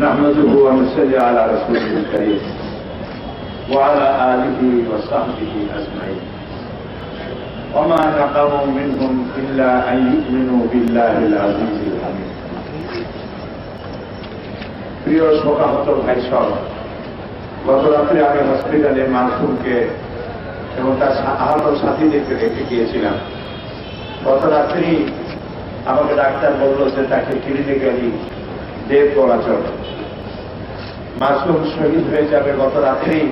نحمده ونصلي على رسوله الكريم وعلى آله وصحبه أجمعين وما نقموا منهم إلا أن يؤمنوا بالله العزيز الحميد প্রিয় শোকাহত ভাই সব গত রাত্রে আমি হসপিটালে মাসুমকে এবং তার আহত সাথীদেরকে রেখে গিয়েছিলাম গত রাত্রি আমাকে ডাক্তার বললো যে তাকে ক্লিনিক্যালি দেব চলাচল মাসুম শহীদ হয়ে যাবে গত রাত্রেই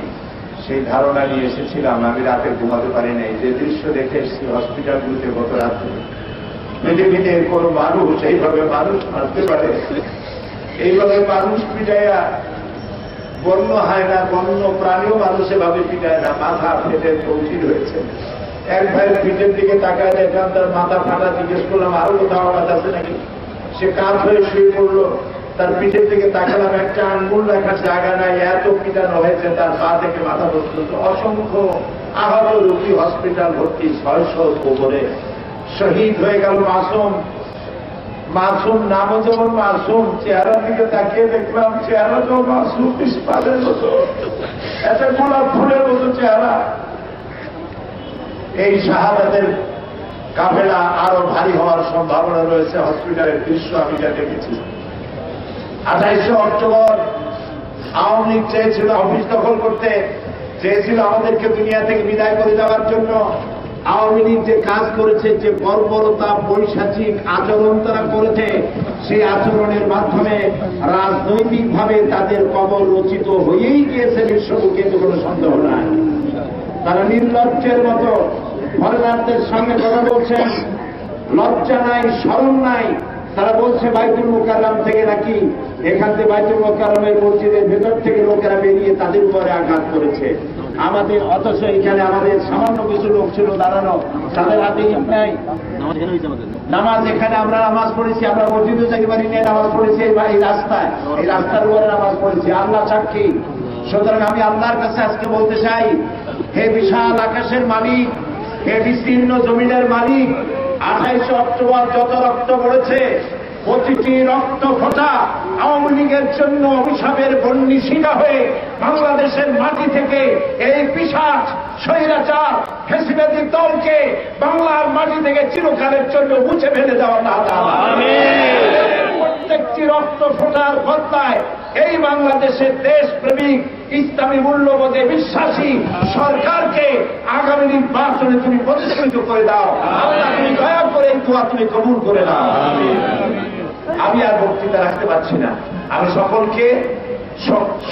সেই ধারণা নিয়ে এসেছিলাম, আমি রাতে ঘুমাতে পারি নাই। যে দৃশ্য দেখে এসেছি হসপিটালগুলিতে গত রাত্রে পৃথিবীতে কোন মানুষ, এইভাবে মানুষ মারতে পারে? এইভাবে মানুষ পিটাইয়া বন্য হয় না, বন্য প্রাণীও মানুষ এভাবে পিটায় না, মাথা ফেটে তৌচির হয়েছে। এক ভাইয়ের পিঠের দিকে তাকায় দেখলাম, তার মাথা ফাটা, জিজ্ঞেস করলাম, আরও কোথাও আওয়াজ আছে নাকি? সে কাজ হয়ে শুয়ে পড়ল। তার পিঠের দিকে তাকালাম, একটা আঙ্গুল রাখার জায়গা নাই, এত পিটানো হয়েছে তার পা থেকে মাথা পর্যন্ত অসংখ্য আহত রোগী হসপিটাল ভর্তি ছয়শো কোবরে শহীদ হয়ে গেল মাসুম। মাসুম নামও যেমন মাসুম, চেহারার দিকে তাকিয়ে দেখলাম চেহারা তো মাসুম, ইস্পাতের মতো। একটা গোলাপ ফুলের মতো চেহারা। এই শাহাদাতের কাফেলা আরও ভারী হওয়ার সম্ভাবনা রয়েছে, হসপিটালের দৃশ্য আমি যা দেখেছি। আঠাইশে অক্টোবর আওয়ামী লীগ চেয়েছিল অফিস দখল করতে, চেয়েছিল আমাদেরকে দুনিয়া থেকে বিদায় করে দেওয়ার জন্য। আওয়ামী লীগ যে কাজ করেছে, যে বর্বরতা, বৈশাচিক আচরণ তারা করেছে, সেই আচরণের মাধ্যমে রাজনৈতিকভাবে তাদের কবর রচিত হয়েই গিয়েছে বিশ্ববুকে তো কোনো সন্দেহ নাই। তারা নির্লজ্জের মতো ভরনাথের সঙ্গে কথা বলছেন, লজ্জা নাই স্মরণ নাই। তারা বলছে বাইতুল মোকাররাম থেকে নাকি এখান থেকে বাইতুল মোকাররামের মসজিদের ভেতর থেকে লোকেরা বেরিয়ে তাদের উপরে আঘাত করেছে। আমাদের অথচ এখানে আমাদের সামান্য কিছু লোক ছিল দাঁড়ানো, তাদের হাতে নাই। নামাজ এখানে আমরা নামাজ পড়েছি, আমরা মসজিদে যাই পারি নিয়ে নামাজ পড়েছি এই রাস্তায়। এই রাস্তার উপরে নামাজ পড়েছি। আল্লাহ সাক্ষী। সুতরাং আমি আল্লাহর কাছে আজকে বলতে চাই, হে বিশাল আকাশের মালিক, হে বিস্তীর্ণ জমিনের মালিক আঠাইশে অক্টোবর যত রক্ত পড়েছে প্রতিটি রক্ত ফোটা আওয়ামী লীগের জন্য অভিশাপের বন্যিশিলা হয়ে বাংলাদেশের মাটি থেকে এই পিসাচ স্বৈরাচার ফেসিবাদী দলকে বাংলার মাটি থেকে চিরকালের জন্য মুছে ফেলে দেওয়া না প্রত্যেকটি রক্ত ফোটার বদলায় এই বাংলাদেশের দেশপ্রেমিক ইসলামী মূল্যবোধে বিশ্বাসী সরকারকে আগামী নির্বাচনে তুমি প্রতিষ্ঠিত করে দাও। তুমি দয়া তুমি কবুল করে না আমি আর বক্তৃতা রাখতে পারছি না। আমি সকলকে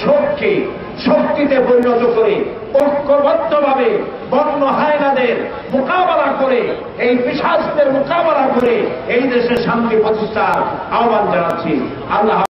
শোককে শক্তিতে পরিণত করে ঐক্যবদ্ধভাবে বন্য হায়নাদের মোকাবেলা করে এই বিশ্বাসদের মোকাবেলা করে এই দেশের শান্তি প্রতিষ্ঠার আহ্বান জানাচ্ছি। আল্লাহ